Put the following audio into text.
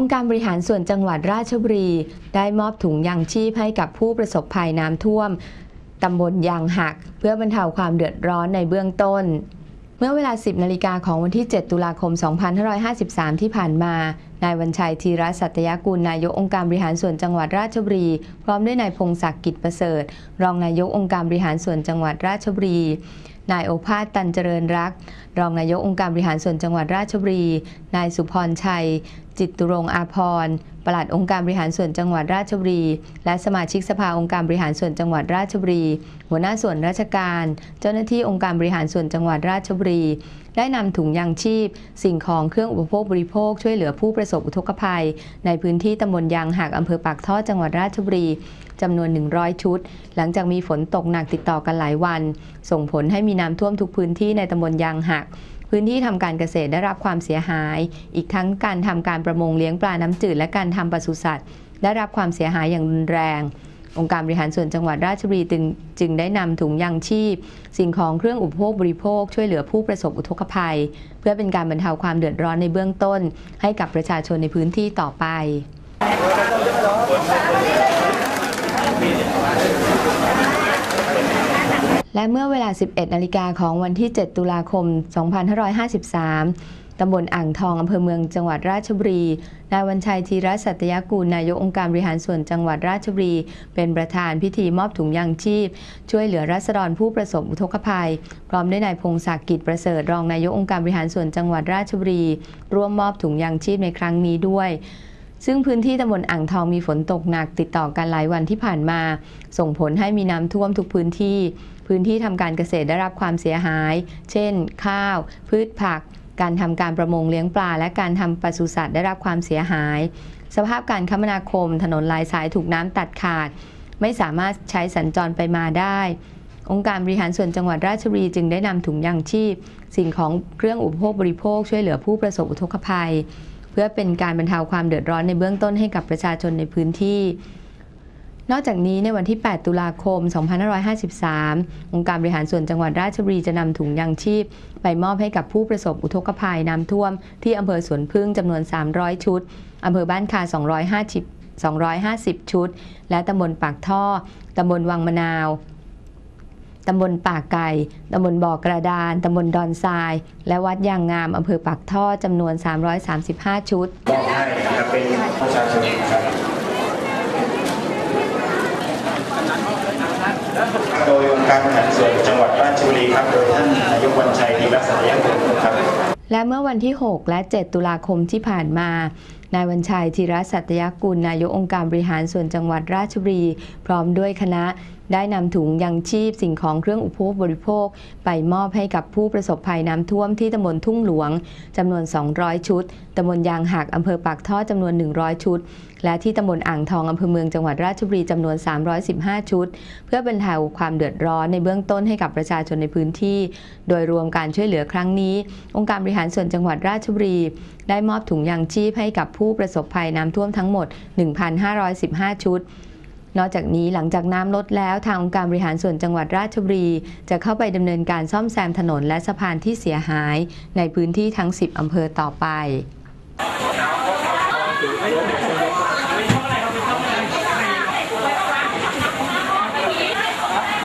องค์การบริหารส่วนจังหวัดราชบุรี ได้มอบถุงยางชีพให้กับผู้ประสบภัยน้ำท่วม ตำบลยางหัก เพื่อบรรเทาความเดือดร้อนในเบื้องต้น เมื่อเวลา 10 นาฬิกาของวันที่ 7 ตุลาคม 2553 ที่ผ่านมา นายวันชัยธีรสัตยกุลนายกองค์การบริหารส่วนจังหวัดราชบุรี พร้อมด้วยนายพงศักดิ์กิจประเสริฐ รองนายกองค์การบริหารส่วนจังหวัดราชบุรีนายโอภาสตันเจริญรัก รองนายกองค์การบริหารส่วนจังหวัดราชบุรี นายสุพรชัย จิตตุรงอาภรปลัดองค์การบริหารส่วนจังหวัดราชบุรี และสมาชิกสภาองค์การบริหารส่วนจังหวัดราชบุรี หัวหน้าส่วนราชการ เจ้าหน้าที่องค์การบริหารส่วนจังหวัดราชบุรี ได้นำถุงยางชีพ สิ่งของเครื่องอุปโภคบริโภคช่วยเหลือผู้ประสบอุทกภัย ในพื้นที่ตำบลยางหักอำเภอปากท่อจังหวัดราชบุรี จำนวน 100 ชุด หลังจากมีฝนตกหนักติดต่อกันหลายวัน ส่งผลให้มีน้ำท่วมทุกพื้นที่ในตำบลยางหัก พื้นที่ทำการเกษตรได้รับความเสียหาย อีกทั้งการทำการประมงเลี้ยงปลาน้ำจืดและการทำปศุสัตว์ได้รับความเสียหายอย่างรุนแรง องค์การบริหารส่วนจังหวัดราชบุรีจึงจึงได้นำถุงยางชีพ สิ่งของเครื่องอุปโภคบริโภค ช่วยเหลือผู้ประสบอุทกภัย เพื่อเป็นการบรรเทาความเดือดร้อนในเบื้องต้น ให้กับประชาชนในพื้นที่ต่อไป และเมื่อเวลา 11 นาฬิกาของวันที่ 7 ตุลาคม 2553 ตำบลอ่างทอง อำเภอเมือง จังหวัดราชบุรี นายวันชัยธีรสัตยกูล นายกองค์การบริหารส่วนจังหวัดราชบุรี เป็นประธานพิธีมอบถุงยางชีพ ช่วยเหลือรัษฎรผู้ประสบอุทกภัย พร้อมด้วยนายพงศักดิ์กิจประเสริฐ รองนายกองค์การบริหารส่วนจังหวัดราชบุรี ร่วมมอบถุงยางชีพในครั้งนี้ด้วย ซึ่งพื้นที่ตำบลอ่างทองมีฝนตกหนักติดต่อกันหลายวันที่ผ่านมา ส่งผลให้มีน้ำท่วมทุกพื้นที่ พื้นที่ทำการเกษตรได้รับความเสียหาย เช่น ข้าว พืชผัก การทำการประมงเลี้ยงปลา และการทำปศุสัตว์ได้รับความเสียหาย สภาพการคมนาคม ถนนลายสายถูกน้ำตัดขาด ไม่สามารถใช้สัญจรไปมาได้ องค์การบริหารส่วนจังหวัดราชบุรีจึงได้นำถุงยางชีพ สิ่งของเครื่องอุปโภคบริโภคช่วยเหลือผู้ประสบอุทกภัย เพื่อเป็นการบรรเทาความเดือดร้อนในเบื้องต้นให้กับประชาชนในพื้นที่ นอกจากนี้ในวันที่ 8 ตุลาคม 2553 องค์การบริหารส่วนจังหวัดราชบุรีจะนำถุงยางชีพ ไปมอบให้กับผู้ประสบอุทกภัยน้ำท่วม ที่อำเภอสวนพึ่งจำนวน 300 ชุดอำเภอบ้านคา 250 250 ชุด และตำบลปากท่อตำบลวังมะนาว ตำบลป่าไก่ ตำบลบ่อกระดาน ตำบลดอนทราย และวัดยางงามอำเภอปากท่อจำนวน 335 ชุดมอบให้นะครับเป็นประชาชนนะครับโดยองค์การบริหารส่วนจังหวัดราชบุรีครับ โดยท่านนายกวันชัยธีรศักดิ์กุลครับและเมื่อวันที่ 6 และ 7 ตุลาคมที่ผ่านมา นายวันชัยธีรสัตยกุล นายกองค์การบริหารส่วนจังหวัดราชบุรี พร้อมด้วยคณะได้นำถุงยังชีพสิ่งของเครื่องอุปโภคบริโภค ไปมอบให้กับผู้ประสบภัยน้ำท่วมที่ตำบลทุ่งหลวงจำนวน 200 ชุด ตำบลยางหักอำเภอปากท่อจำนวน 100 ชุด และที่ตำบลอ่างทองอำเภอเมืองจังหวัดราชบุรีจำนวน 315 ชุด เพื่อบรรเทาความเดือดร้อนในเบื้องต้นให้กับประชาชนในพื้นที่ โดยรวมการช่วยเหลือครั้งนี้ องค์การบริหารส่วนจังหวัดราชบุรี ได้มอบถุงยางชีพให้กับผู้ผู้ประสบภัยน้ำท่วมทั้งหมด 1,515 ชุดนอกจากนี้หลังจากน้ำลดแล้วทางองค์การบริหารส่วนจังหวัดราชบุรี จะเข้าไปดำเนินการซ่อมแซมถนนและสะพานที่เสียหาย ในพื้นที่ทั้ง 10 อำเภอต่อไป